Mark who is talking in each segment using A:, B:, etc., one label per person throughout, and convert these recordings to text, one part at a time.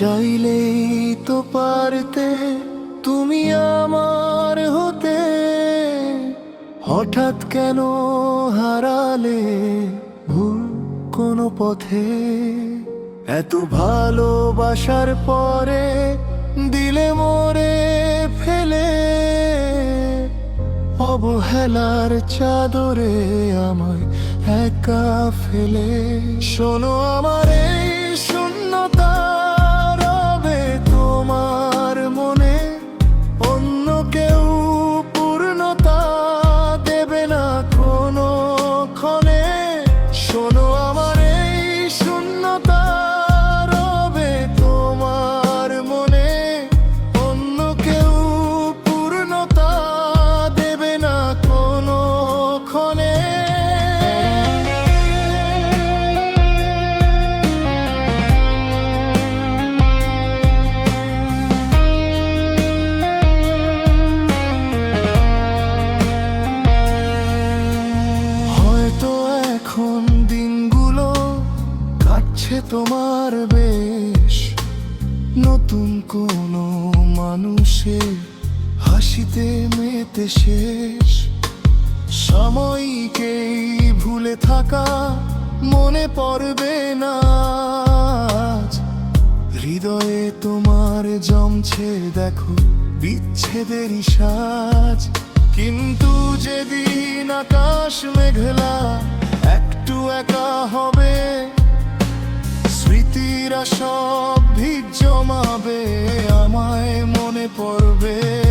A: চাইলেই তো পারতে তুমি আমার হতে। হঠাৎ কেন হারালে ভুল কোনো পথে? এত ভালোবাসার পরে দিলে মোরে ফেলে। অবহেলার চাদরে আমায় একা ফেলে। শোনো আমার এই শূন্যতা কাটছে তোমার বেশ। নতুন কোনো মানুষের হাসিতে মেতে শেষ। সময়কেই ভুলে থাকা মনে পড়বে না। হৃদয়ে তোমার জমছে দেখো বিচ্ছেদের সাজ। কিন্তু যেদিন আকাশ মেঘলা, একটু একা হবে স্মৃতিরা সব ভিড় জমাবে আমায় মনে পড়বে।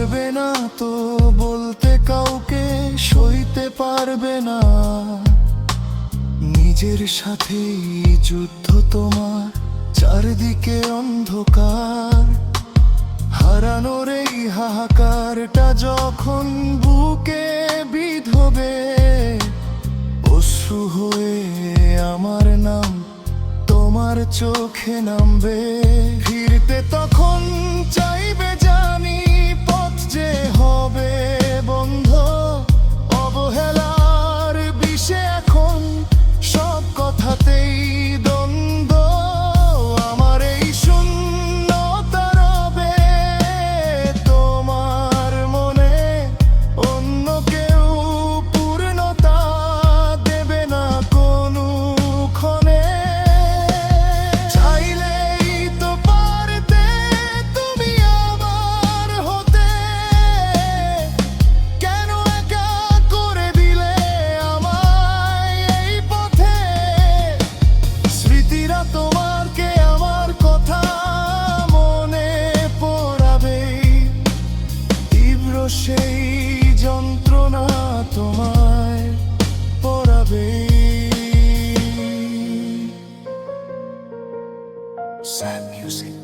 A: পারবে না তো বলতে কাউকে সইতে পারবে না। নিজের সাথেই যুদ্ধ তোমার, চারদিকে অন্ধকার। হারানোর এই হাহাকারটা যখন বুকে বিধবে, অশ্রু হয়ে আমার নাম তোমার চোখে নামবে। ফিরতে তখন সেই যন্ত্রণা তোমায় পড়াবে Sad music.